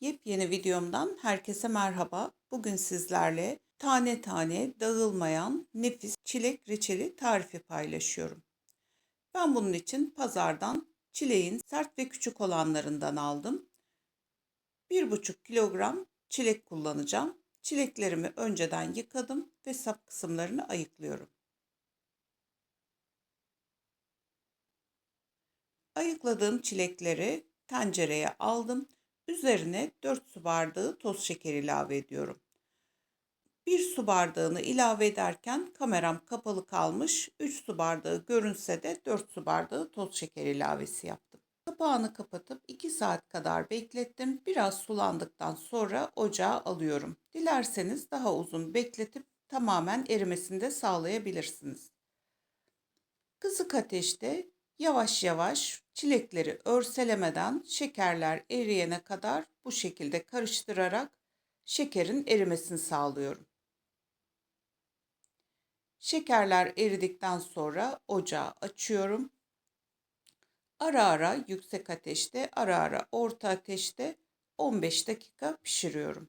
Yepyeni videomdan herkese merhaba. Bugün sizlerle tane tane dağılmayan nefis çilek reçeli tarifi paylaşıyorum. Ben bunun için pazardan çileğin sert ve küçük olanlarından aldım. 1,5 kilogram çilek kullanacağım. Çileklerimi önceden yıkadım ve sap kısımlarını ayıklıyorum. Ayıkladığım çilekleri tencereye aldım. Üzerine 4 su bardağı toz şeker ilave ediyorum. 1 su bardağını ilave ederken kameram kapalı kalmış. 3 su bardağı görünse de 4 su bardağı toz şeker ilavesi yaptım. Kapağını kapatıp 2 saat kadar beklettim. Biraz sulandıktan sonra ocağa alıyorum. Dilerseniz daha uzun bekletip tamamen erimesini de sağlayabilirsiniz. Kısık ateşte yavaş yavaş çilekleri örselemeden şekerler eriyene kadar bu şekilde karıştırarak şekerin erimesini sağlıyorum. Şekerler eridikten sonra ocağı açıyorum. Ara ara yüksek ateşte, ara ara orta ateşte 15 dakika pişiriyorum.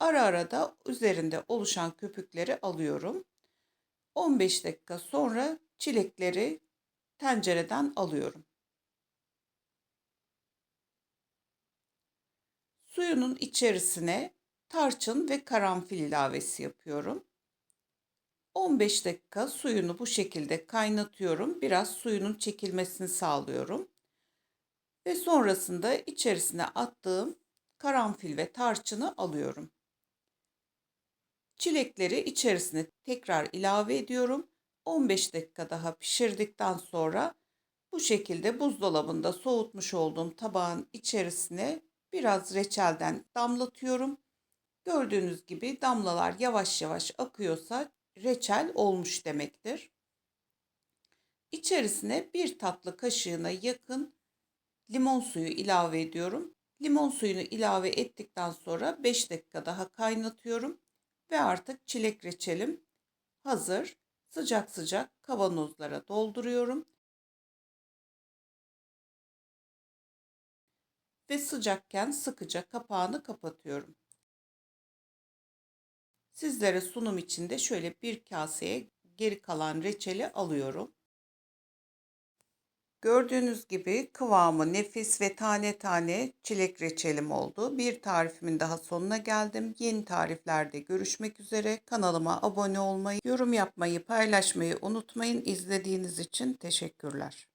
Ara ara da üzerinde oluşan köpükleri alıyorum. 15 dakika sonra çilekleri tencereden alıyorum. Suyunun içerisine tarçın ve karanfil ilavesi yapıyorum. 15 dakika suyunu bu şekilde kaynatıyorum. Biraz suyunun çekilmesini sağlıyorum. Ve sonrasında içerisine attığım karanfil ve tarçını alıyorum. Çilekleri içerisine tekrar ilave ediyorum 15 dakika daha pişirdikten sonra bu şekilde buzdolabında soğutmuş olduğum tabağın içerisine biraz reçelden damlatıyorum. Gördüğünüz gibi damlalar yavaş yavaş akıyorsa reçel olmuş demektir. İçerisine bir tatlı kaşığına yakın limon suyu ilave ediyorum. Limon suyunu ilave ettikten sonra 5 dakika daha kaynatıyorum ve artık çilek reçelim hazır sıcak sıcak kavanozlara dolduruyorum. Ve sıcakken sıkıca kapağını kapatıyorum. Sizlere sunum içinde şöyle bir kaseye geri kalan reçeli alıyorum. Gördüğünüz gibi kıvamı nefis ve tane tane çilek reçelim oldu. Bir tarifimin daha sonuna geldim. Yeni tariflerde görüşmek üzere. Kanalıma abone olmayı, yorum yapmayı, paylaşmayı unutmayın. İzlediğiniz için teşekkürler.